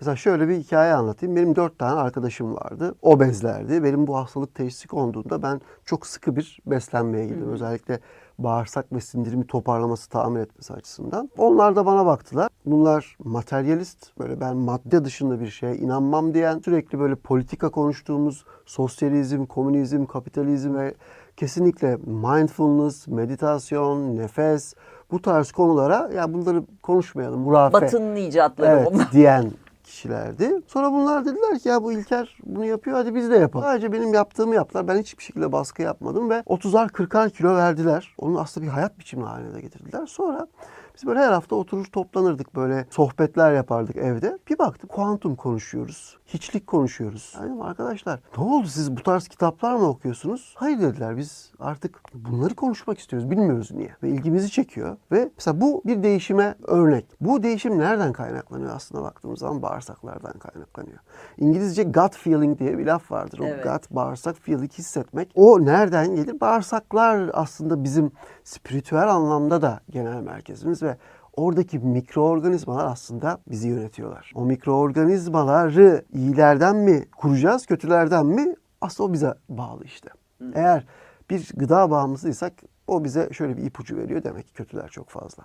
Mesela şöyle bir hikaye anlatayım. Benim dört tane arkadaşım vardı. Obezlerdi. Benim bu hastalık teşhisi konduğunda ben çok sıkı bir beslenmeye girdim. Özellikle bağırsak ve sindirimi toparlaması, tamir etmesi açısından. Onlar da bana baktılar. Bunlar materyalist, böyle ben madde dışında bir şeye inanmam diyen, sürekli böyle politika konuştuğumuz sosyalizm, komünizm, kapitalizm ve kesinlikle mindfulness, meditasyon, nefes bu tarz konulara ya bunları konuşmayalım, hurafe. Batının icatları Evet bunlar. diyen kişilerdi. Sonra bunlar dediler ki ya bu İlker bunu yapıyor hadi biz de yapalım. Sadece benim yaptığımı yaptılar. Ben hiçbir şekilde baskı yapmadım ve 30'ar 40'ar kilo verdiler. Onu aslında bir hayat biçimi haline getirdiler. Sonra biz böyle her hafta oturur toplanırdık böyle sohbetler yapardık evde. Bir baktım kuantum konuşuyoruz. Hiçlik konuşuyoruz. Yani arkadaşlar ne oldu siz bu tarz kitaplar mı okuyorsunuz? Hayır dediler biz artık bunları konuşmak istiyoruz. Bilmiyoruz niye. Ve ilgimizi çekiyor. Ve mesela bu bir değişime örnek. Bu değişim nereden kaynaklanıyor aslında baktığımız zaman bağırsaklardan kaynaklanıyor. İngilizce gut feeling diye bir laf vardır. O Evet. gut bağırsak feeling hissetmek. O nereden gelir? Bağırsaklar aslında bizim spiritüel anlamda da genel merkezimiz ve oradaki mikroorganizmalar aslında bizi yönetiyorlar. O mikroorganizmaları iyilerden mi kuracağız, kötülerden mi? Aslında o bize bağlı işte. Eğer bir gıda bağımlısıysak o bize şöyle bir ipucu veriyor demek ki kötüler çok fazla.